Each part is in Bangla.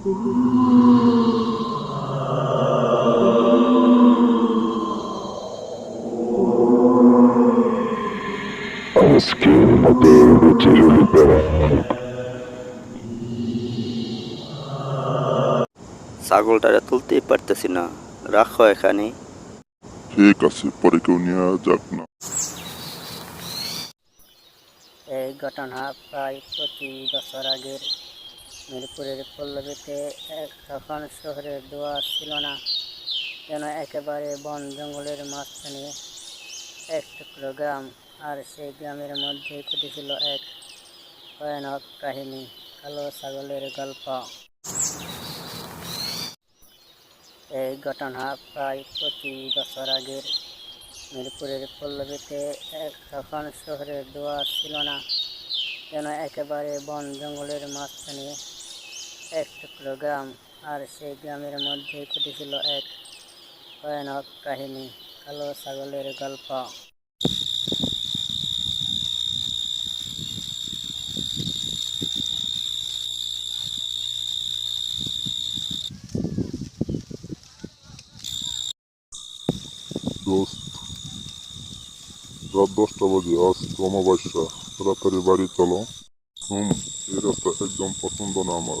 আজকের মতো চিরলি ছাগলটারে তুলতেই পারতেছি না। রাখো এখানে। ঠিক আছে পরে কেউ নিয়ে যাক না। এই ঘটনা প্রায় প্রতি বছর আগের। মিরপুরের পল্লবীতে তখন শহরের দোয়া ছিল না, যেন একেবারে বন জঙ্গলের মাঝখানে এক টুকরো গ্রাম, আর সেই গ্রামের মধ্যে ঘটেছিল এক ভয়ানক কাহিনী, কালো ছাগলের গল্প। এই ঘটনা প্রায় প্রতি বছর আগের। মিরপুরের পল্লবীতে তখন শহরের দোয়া ছিল না, যেন একেবারে বন জঙ্গলের মাঝখানে এক টুকরো গ্রাম আর সেই গ্রামের মধ্যে ঘটেছিল এক ভয়ানক কাহিনী। কালো ছাগলের গল্প। রাত দশটা বাজে, আজ অমাবস্যা। বাড়ি চলো। হুম, এই রাস্তা একদম পছন্দ না আমার।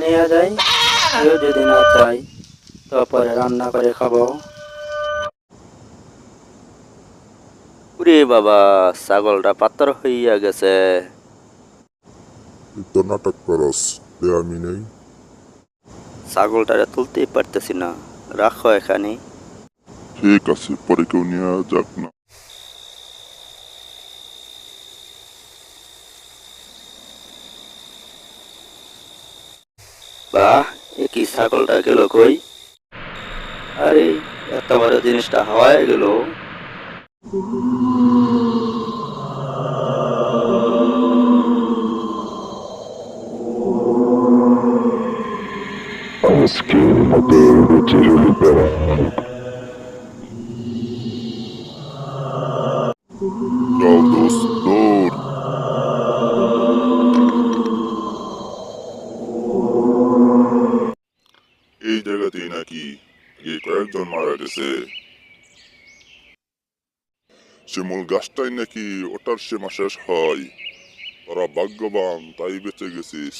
নিয়ে যাই কেউ যদি না চাই তারপরে রান্না করে খাব। উরে বাবা ছাগলটা পাত্র হইয়া গেছে। তুই তো নাটক করস আমি নেই। ছাগলটারে তুলতেই পারতেছি না রাখো এখানে ঠিক আছে পরে কেউ নিয়ে যাক না। বাহ এ কি ছাগলটা গেল কই? আরে এত বড় জিনিসটা হাওয়ায় গেল। আজকের মতো চল দৌড়। জায়গাতেই নাকি কয়েকজন মারা গেছে। শিমুল গাছটাই নাকি ওটার সীমা শেষ হয়। ভাগ্যবান, তাই বেঁচে গেছিস।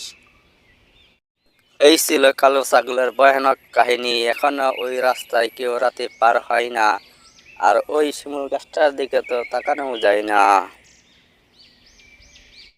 এই ছিল কালো ছাগলের ভয়ানক কাহিনী। এখনও ওই রাস্তায় কেউ রাতে পার হয় না। আর ওই শিমুল গাছটার দিকে তো তাকানো যায় না।